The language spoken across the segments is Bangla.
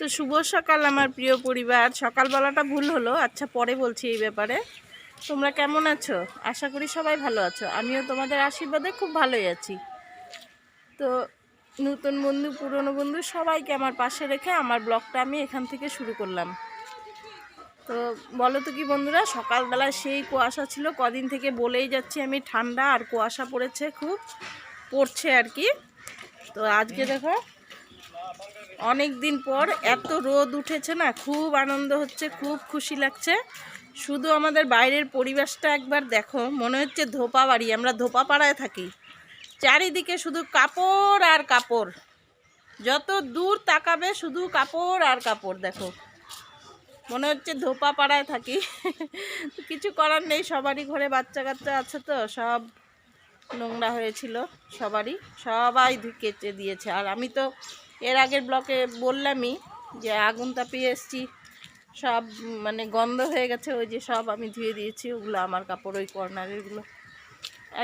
তো শুভ সকাল আমার প্রিয় পরিবার। সকালবেলাটা ভুল হলো। আচ্ছা পরে বলছি এই ব্যাপারে। তোমরা কেমন আছো? আশা করি সবাই ভালো আছো। আমিও তোমাদের আশীর্বাদে খুব ভালোই আছি। তো নতুন বন্ধু, পুরনো বন্ধু সবাইকে আমার পাশে রেখে আমার ব্লগটা আমি এখান থেকে শুরু করলাম। তো বলো তো কি বন্ধুরা সকালবেলায় সেই কুয়াশা ছিল, কদিন থেকে বলেই যাচ্ছি আমি ঠান্ডা আর কুয়াশা পড়েছে খুব, পড়ছে আর কি। তো আজকে দেখো অনেক দিন পর এত রোদ উঠেছে না, খুব আনন্দ হচ্ছে, খুব খুশি লাগছে। শুধু আমাদের বাইরের পরিবেশটা একবার দেখো, মনে হচ্ছে ধোপা বাড়ি, আমরা ধোপা পাড়ায় থাকি। চারিদিকে শুধু কাপড় আর কাপড়। যত দূর তাকাবে শুধু কাপড় আর কাপড়, দেখো। মনে হচ্ছে ধোপা পাড়ায় থাকি। কিছু করার নেই, সবারই ঘরে বাচ্চা কাচ্চা আছে তো, সব নোংরা হয়েছিল, সবারই, সবাই কেচে দিয়েছে। আর আমি তো এর আগের ব্লকে বললামই যে আগুন তাপিয়ে এসছি, সব মানে গন্ধ হয়ে গেছে, ওই যে সব আমি ধুয়ে দিয়েছি, ওগুলো আমার কাপড়, ওই কর্নারেরগুলো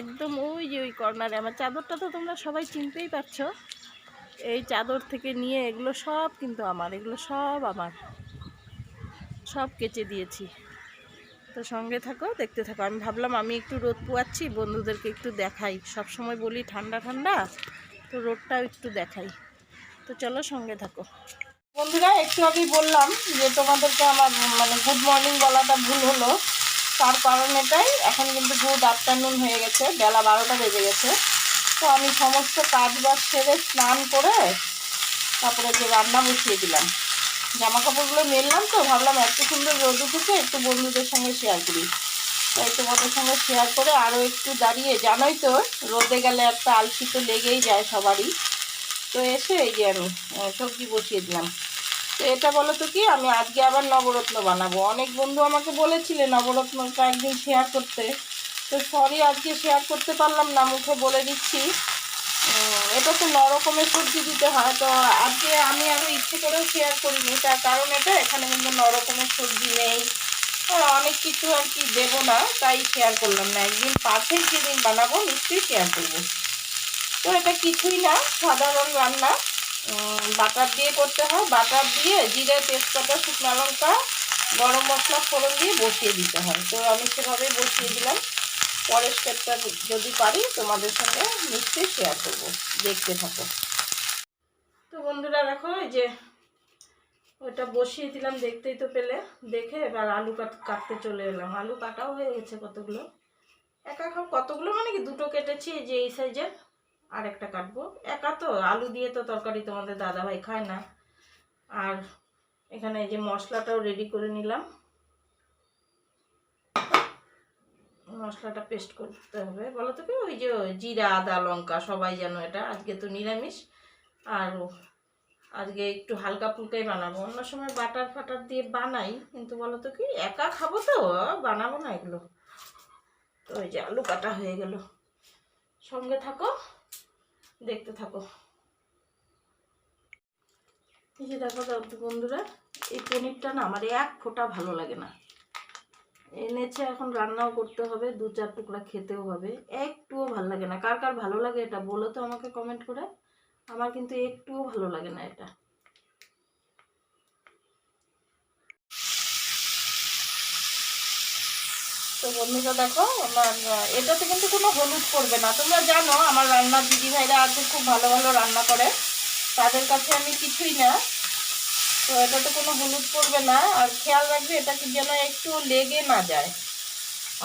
একদম ওই যে ওই কর্নারে, আমার চাদরটা তো তোমরা সবাই চিনতেই পারছ। এই চাদর থেকে নিয়ে এগুলো সব কিন্তু আমার, এগুলো সব আমার। সব কেচে দিয়েছি। তো সঙ্গে থাকো, দেখতে থাকো। আমি ভাবলাম আমি একটু রোদ পোয়াচ্ছি, বন্ধুদেরকে একটু দেখাই। সব সময় বলি ঠান্ডা ঠান্ডা, তো রোদটাও একটু দেখাই। তো চলো সঙ্গে থাকো। বন্ধুরা, একটু আগেই বললাম যে তোমাদেরকে আমার মানে গুড মর্নিং বলাটা ভুল হলো। তার কারণ এটাই, এখন কিন্তু গুড আফটারনুন হয়ে গেছে, বেলা বারোটা বেজে গেছে। তো আমি সমস্ত কাজ বাজ সেরে স্নান করে তারপরে যে রান্না বসিয়ে দিলাম। জামা কাপড়গুলো মেললাম তো, ভাবলাম এত সুন্দর রোদ উঠেছে, একটু বন্ধুদের সঙ্গে শেয়ার করি। তাই তোমাদের সঙ্গে শেয়ার করে আরও একটু দাঁড়িয়ে, জানোই তো, রোদে গেলে একটা আলসি তো লেগেই যায় সবারই। তো এসে এই যে আমি সবজি বসিয়ে দিলাম। তো এটা বলো তো কি, আমি আজকে আবার নবরত্ন বানাবো। অনেক বন্ধু আমাকে বলেছিলে নবরত্নটা একদিন শেয়ার করতে। তো সরি আজকে শেয়ার করতে পারলাম না, মুখে বলে দিচ্ছি। এটা তো ন রকমের সবজি দিতে হয়। তো আজকে আমি আরও ইচ্ছে করেও শেয়ার করিনি। তার কারণ এটা, এখানে কিন্তু ন রকমের সবজি নেই। আর অনেক কিছু আর কি দেবো না, তাই শেয়ার করলাম না। একদিন পারফেক্ট যেদিন বানাবো, নিশ্চয়ই শেয়ার করব। তো এটা কিছুই না, সাধারণ রান্না। বাটার দিয়ে করতে হয়। বাটার দিয়ে জিরে, তেজপাতা, শুকনো লঙ্কা, গরম মশলা, ফোড়ন দিয়ে বসিয়ে দিতে হয়। তো আমি সেভাবেই বসিয়ে দিলাম। পরের স্টেপটা যদি পারি, তোমাদের সঙ্গে নিশ্চয়ই শেয়ার করব। দেখতে থাকো। তো বন্ধুরা, দেখো, এই যে ওটা বসিয়ে দিলাম, দেখতেই তো পেলে। দেখে এবার আলু কাট, কাটতে চলে এলাম। আলু কাটাও হয়ে গেছে কতগুলো? একা কতগুলো? মানে কি দুটো কেটেছি যে, এই সাইজের আর একটা কাটবো। একা তো, আলু দিয়ে তো তরকারি তোমাদের দাদাভাই খায় না। আর এখানে এই যে মশলাটাও রেডি করে নিলাম। মশলাটা পেস্ট করতে হবে। বলো তো কি, ওই যে জিরা, আদা, লঙ্কা, সবাই জানো এটা। আজকে তো নিরামিষ। আর আজকে একটু হালকা ফুলকাই বানাবো। অন্য সময় বাটার ফাটার দিয়ে বানাই, কিন্তু বলো তো কি, একা খাব তো, বানাবো না এগুলো। তো ওই যে আলু কাটা হয়ে গেল। সঙ্গে থাকো। দেখতে থাকো। এই যে দেখো বন্ধুরা, এই পনিরটা না আমার এক ফোঁটা ভালো লাগে না। এনেছে এখন রান্নাও করতে হবে, দু চার টুকরা খেতেও হবে। একটুও ভালো লাগে না। কার কার ভালো লাগে এটা বলো তো আমাকে কমেন্ট করে। আমার কিন্তু একটুও ভালো লাগে না এটা। তো বন্ধুরা দেখো আমার এটাতে কিন্তু কোনো হলুদ পড়বে না। তোমরা জানো, আমার রান্নার দিদি ভাইরা আছে খুব ভালো ভালো রান্না করে। তাদের কাছে আমি কিছুই না। তো এটাতে কোনো হলুদ পড়বে না। আর খেয়াল রাখবে, এটা কি যেন একটু লেগে না যায়।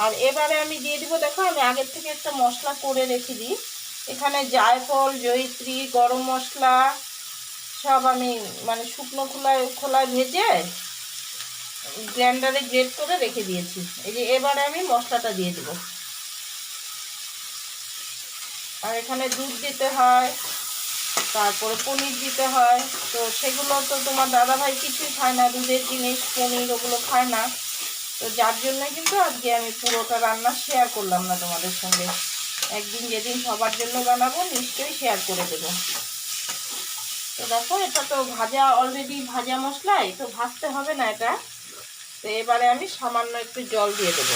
আর এবারে আমি দিয়ে দিব, দেখো, আমি আগের থেকে একটা মশলা করে রেখে দিই। এখানে জায়ফল, জয়িত্রী, গরম মশলা, সব আমি মানে শুকনো খোলায় খোলায় ভেজে গ্রাইন্ডারে গ্রেট করে রেখে দিয়েছি। এই যে এবারে আমি মশলাটা দিয়ে দেবো। আর এখানে দুধ দিতে হয়, তারপরে পনির দিতে হয়। তো সেগুলো তো তোমার দাদাভাই কিছুই খায় না, দুধের জিনিস, পনির ওগুলো খায় না। তো যার জন্য কিন্তু আজকে আমি পুরোটা রান্না শেয়ার করলাম না তোমাদের সঙ্গে। একদিন যেদিন সবার জন্য বানাবো, নিশ্চয়ই শেয়ার করে দেবো। তো দেখো, এটা তো ভাজা অলরেডি ভাজা মশলাই তো ভাজতে হবে না এটা? তো এবারে আমি সামান্য একটু জল দিয়ে দেবো।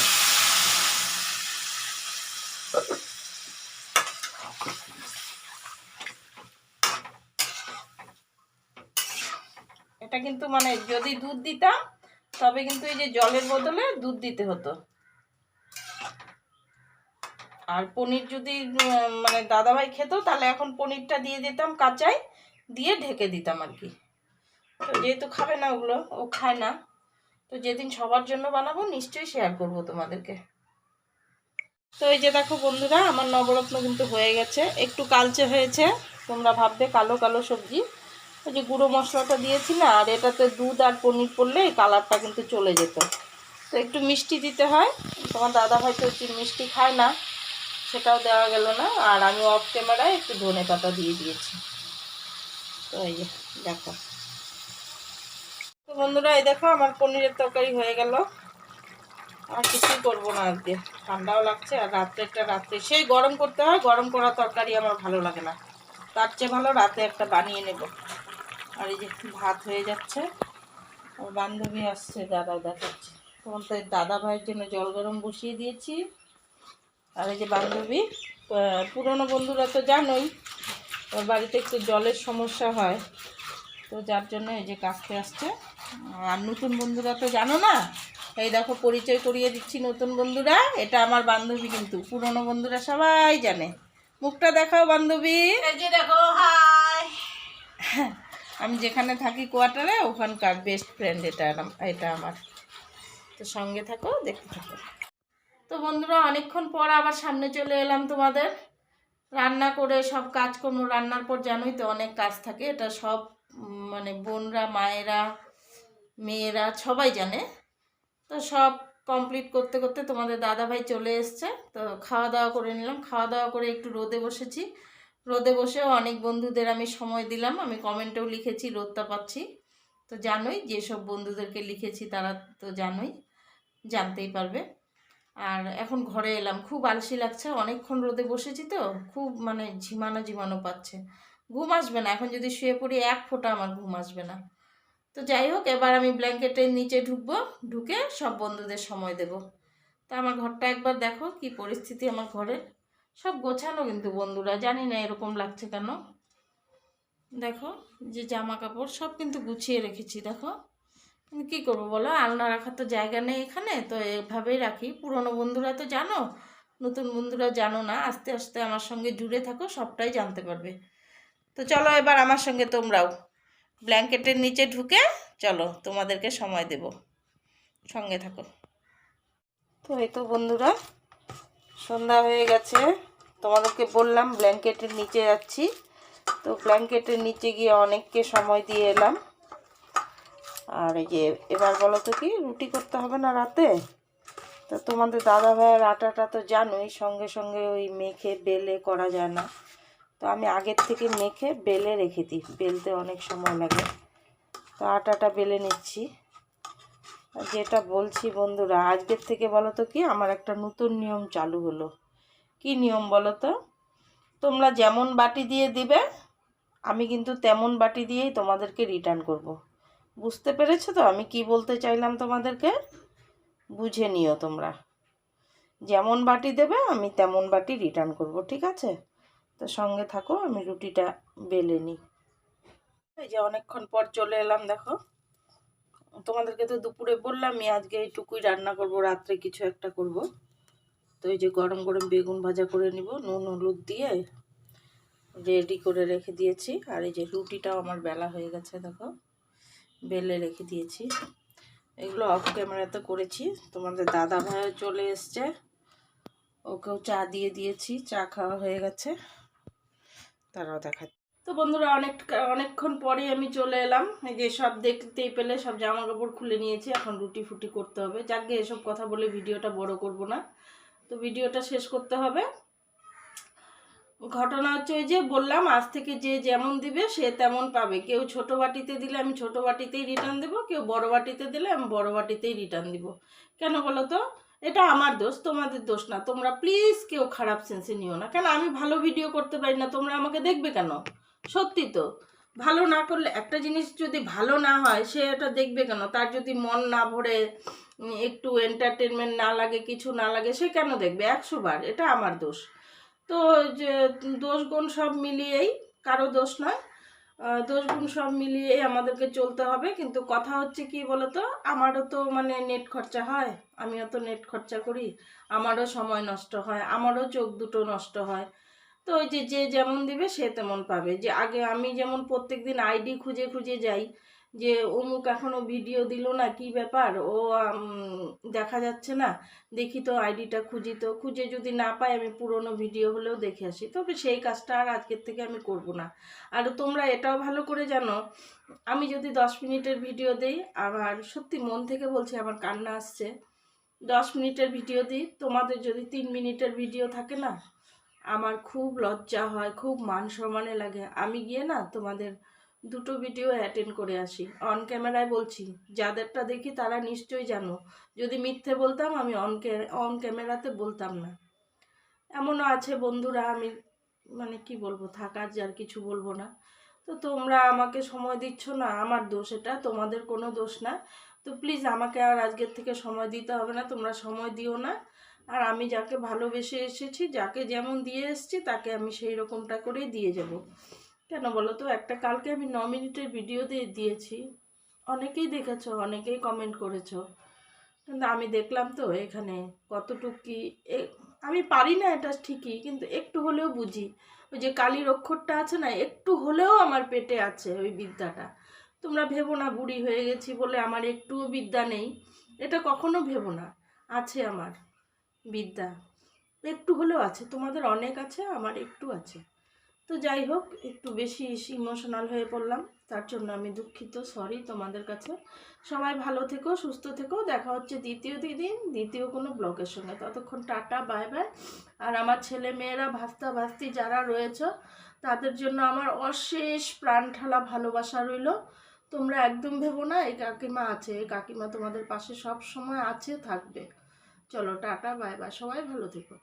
এটা কিন্তু মানে যদি দুধ দিতাম, তবে কিন্তু এই যে জলের বদলে দুধ দিতে হতো। আর পনির যদি মানে দাদাভাই খেত, তাহলে এখন পনিরটা দিয়ে দিতাম কাঁচাই, দিয়ে ঢেকে দিতাম আর কি। যেহেতু খাবে না ওগুলো, ও খায় না। তো যেদিন সবার জন্য বানাবো, নিশ্চয়ই শেয়ার করব তোমাদেরকে। তো এই যে দেখো বন্ধুরা, আমার নবরত্ন কিন্তু হয়ে গেছে। একটু কালচে হয়েছে, তোমরা ভাববে কালো কালো সবজি। ওই যে গুঁড়ো মশলাটা দিয়েছি না, আর এটাতে দুধ আর পনির পড়লে এই কালারটা কিন্তু চলে যেত। তো একটু মিষ্টি দিতে হয়। তোমার দাদা হয়তো একটু মিষ্টি খায় না, সেটাও দেওয়া গেল না। আর আমি অফ ক্যামেরায় একটু ধনে পাতা দিয়ে দিয়েছি। তো এই দেখো। বন্ধুরা, এই দেখো আমার পনিরের তরকারি হয়ে গেল। আর কিছুই করব না আজকে। ঠান্ডাও লাগছে আর রাত্রে একটা রাত্রে। সেই গরম করতে হয়, গরম করা তরকারি আমার ভালো লাগে না। তার চেয়ে ভালো রাতে একটা বানিয়ে নেব। আর এই যে ভাত হয়ে যাচ্ছে। ওর বান্ধবী আসছে দাদা দেখাচ্ছে। তখন তো দাদা ভাইয়ের জন্য জল গরম বসিয়ে দিয়েছি। আর এই যে বান্ধবী পুরনো বন্ধুরা তো জানোই, ওর বাড়িতে একটু জলের সমস্যা হয়। তো যার জন্য এই যে কাছতে আসছে। আর নতুন বন্ধুরা তো জানো না? এই দেখো পরিচয় করিয়ে দিচ্ছি নতুন বন্ধুরা। এটা আমার বান্ধবী কিন্তু পুরনো বন্ধুরা সবাই জানে। মুখটা দেখাও বান্ধবী। এই যে দেখো হাই। আমি যেখানে থাকি কোয়ার্টারে ওখানকার বেস্ট ফ্রেন্ড এটা এটা আমার। তো সঙ্গে থাকো দেখতে থাকো। তো বন্ধুরা অনেকক্ষণ পর আবার সামনে চলে এলাম তোমাদের। রান্না করে সব কাজকর্ম রান্নার পর জানোই তো অনেক কাজ থাকে। এটা সব মানে বোনরা মায়েরা মেয়েরা সবাই জানে। তো সব কমপ্লিট করতে করতে তোমাদের দাদাভাই চলে এসছে। তো খাওয়া দাওয়া করে নিলাম। খাওয়া দাওয়া করে একটু রোদে বসেছি। রোদে বসেও অনেক বন্ধুদের আমি সময় দিলাম। আমি কমেন্টেও লিখেছি, রোদটা পাচ্ছি। তো জানোই, যেসব বন্ধুদেরকে লিখেছি তারা তো জানোই, জানতেই পারবে। আর এখন ঘরে এলাম। খুব আলসি লাগছে। অনেকক্ষণ রোদে বসেছি তো, খুব মানে ঝিমানো ঝিমানো পাচ্ছে। ঘুম আসবে না। এখন যদি শুয়ে পড়ি, এক ফোঁটা আমার ঘুম আসবে না। তো যাই হোক, এবার আমি ব্ল্যাঙ্কেটের নিচে ঢুকবো, ঢুকে সব বন্ধুদের সময় দেব। তা আমার ঘরটা একবার দেখো কি পরিস্থিতি আমার ঘরের। সব গোছানো কিন্তু বন্ধুরা, জানি না এরকম লাগছে কেন। দেখো যে জামা কাপড় সব কিন্তু গুছিয়ে রেখেছি, দেখো। কী করব বলো, আলনা রাখার তো জায়গা নেই এখানে, তো এভাবেই রাখি। পুরনো বন্ধুরা তো জানো, নতুন বন্ধুরা জানো না, আস্তে আস্তে আমার সঙ্গে জুড়ে থাকো, সবটাই জানতে পারবে। তো চলো এবার আমার সঙ্গে তোমরাও। ব্ল্যাঙ্কেটের নিচে ঢুকে চলো তোমাদেরকে সময় দেব। সঙ্গে থাকো। তো এই তো বন্ধুরা, সন্ধ্যা হয়ে গেছে। তোমাদেরকে বললাম ব্ল্যাঙ্কেটের নিচে যাচ্ছি। তো ব্ল্যাঙ্কেটের নিচে গিয়ে অনেককে সময় দিয়ে এলাম। আর এই যে, এবার বলো তো কি, রুটি করতে হবে না রাতে? তো তোমাদের দাদা ভাইয়ের আটাটা তো জানোই, সঙ্গে সঙ্গে ওই মেখে বেলে করা যায় না। তো আমি আগের থেকে মেখে বেলে রেখে দিই। বেলতে অনেক সময় লাগে। তো আটাটা বেলে নিচ্ছি। যেটা বলছি বন্ধুরা, আজকের থেকে বলো তো কি, আমার একটা নতুন নিয়ম চালু হলো। কি নিয়ম বলো তো তোমরা যেমন বাটি দিয়ে দিবে, আমি কিন্তু তেমন বাটি দিয়েই তোমাদেরকে রিটার্ন করব। বুঝতে পেরেছ তো? আমি কি বলতে চাইলাম তোমাদেরকে? বুঝে নিও তোমরা। যেমন বাটি দেবে, আমি তেমন বাটি রিটার্ন করব, ঠিক আছে? তো সঙ্গে থাকো, আমি রুটিটা বেলে নিই। এই যে অনেকক্ষণ পর চলে এলাম, দেখো। তোমাদেরকে তো দুপুরে বললামই, আজকে এইটুকুই রান্না করব, রাত্রে কিছু একটা করব। তো এই যে গরম গরম বেগুন ভাজা করে নিব, নুন, হলুদ দিয়ে রেডি করে রেখে দিয়েছি। আর এই যে রুটিটাও আমার বেলা হয়ে গেছে, দেখো। বেলে রেখে দিয়েছি। এগুলো অফ ক্যামেরাতে করেছি। তোমাদের দাদা ভাইও চলে এসছে। ওকেও চা দিয়ে দিয়েছি, চা খাওয়া হয়ে গেছে। তারাও দেখা তো বন্ধুরা অনেক, অনেকক্ষণ পরে আমি চলে এলাম। এই যে সব দেখতেই পেলে, সব জামা কাপড় খুলে নিয়েছি। এখন রুটি ফুটি করতে হবে। যাকে এসব কথা বলে ভিডিওটা বড় করব না। তো ভিডিওটা শেষ করতে হবে। ঘটনা হচ্ছে ওই যে বললাম, আজ থেকে যে যেমন দিবে, সে তেমন পাবে। কেউ ছোট বাটিতে দিলে আমি ছোট বাটিতেই রিটার্ন দেবো, কেউ বড় বাটিতে দিলে আমি বড় বাটিতেই রিটার্ন দিব। কেন বলো তো? এটা আমার দোষ, তোমাদের দোষ না। তোমরা প্লিজ কেউ খারাপ সেন্সে নিও না। কেন, আমি ভালো ভিডিও করতে পারি না, তোমরা আমাকে দেখবে কেন? সত্যি তো। ভালো না করলে, একটা জিনিস যদি ভালো না হয়, সে এটা দেখবে কেন? তার যদি মন না ভরে একটু এন্টারটেনমেন্ট না লাগে, কিছু না লাগে, সে কেন দেখবে? একশো বার, এটা আমার দোষ। তো যে, দোষ গুণ সব মিলিয়েই কারও দোষ নয়। আহ, দোষ গুণ সব মিলিয়ে আমাদেরকে চলতে হবে। কিন্তু কথা হচ্ছে কি বলতো? আমারও তো মানে নেট খরচা হয় আমিও তো নেট খরচা করি আমারও সময় নষ্ট হয় আমারও চোখ দুটো নষ্ট হয়। তো ওই যে যে যেমন দিবে সে তেমন পাবে। যে আগে আমি যেমন প্রত্যেক দিন আইডি খুঁজে খুঁজে যাই যে অমুক এখনও ভিডিও দিল না, কি ব্যাপার? ও দেখা যাচ্ছে না। দেখি তো আইডিটা খুঁজি তো। খুঁজে যদি না পাই, আমি পুরনো ভিডিও হলেও দেখে আসি। তবে সেই কাজটা আর আজকের থেকে আমি করব না। আর তোমরা এটাও ভালো করে জানো, আমি যদি দশ মিনিটের ভিডিও দিই, আবার সত্যি মন থেকে বলছি, আমার কান্না আসছে। দশ মিনিটের ভিডিও দিই, তোমাদের যদি তিন মিনিটের ভিডিও থাকে না, আমার খুব লজ্জা হয়, খুব মান সম্মানে লাগে। আমি গিয়ে না তোমাদের দুটো ভিডিও অ্যাটেন্ড করে আসি। অন ক্যামেরায় বলছি, যাদেরটা দেখি তারা নিশ্চয়ই জানো। যদি মিথ্যে বলতাম, আমি অন অন ক্যামেরাতে বলতাম না। এমনও আছে বন্ধুরা, আমি মানে কি বলব, থাকার যার কিছু বলব না। তো তোমরা আমাকে সময় দিচ্ছ না, আমার দোষ এটা, তোমাদের কোনো দোষ না। তো প্লিজ আমাকে আর আজকের থেকে সময় দিতে হবে না, তোমরা সময় দিও না। আর আমি যাকে ভালোবেসে এসেছি, যাকে যেমন দিয়ে এসেছি, তাকে আমি সেই রকমটা করেই দিয়ে যাব। কেন বলো তো? একটা কালকে আমি ন মিনিটের ভিডিও দিয়ে দিয়েছি। অনেকেই দেখেছ, অনেকেই কমেন্ট করেছ। কিন্তু আমি দেখলাম তো এখানে কতটুক কি আমি পারি না এটা ঠিকই, কিন্তু একটু হলেও বুঝি। ওই যে কালির অক্ষরটা আছে না, একটু হলেও আমার পেটে আছে ওই বিদ্যাটা। তোমরা ভেবো না, বুড়ি হয়ে গেছি বলে আমার একটুও বিদ্যা নেই। এটা কখনো ভেবো না, আছে আমার বিদ্যা। একটু হলেও আছে, তোমাদের অনেক আছে, আমার একটু আছে। তো যাই হোক, একটু বেশি ইমোশনাল হয়ে পড়লাম। তার জন্য আমি দুঃখিত সরি তোমাদের কাছে। সবাই ভালো থেকো, সুস্থ থেকো। দেখা হচ্ছে দ্বিতীয় দিন, দ্বিতীয় কোনো ব্লগের সঙ্গে। ততক্ষণ টাটা বাই বাই আর আমার ছেলে মেয়েরা, ভাস্তা ভাস্তি যারা রয়েছে, তাদের জন্য আমার অশেষ প্রাণ ঠালা ভালোবাসা রইল। তোমরা একদম ভেবো না, এই কাকিমা আছে। এই কাকিমা তোমাদের পাশে সব সময় আছে, থাকবে। চলো, টাটা বাই বাই সবাই ভালো থেকো।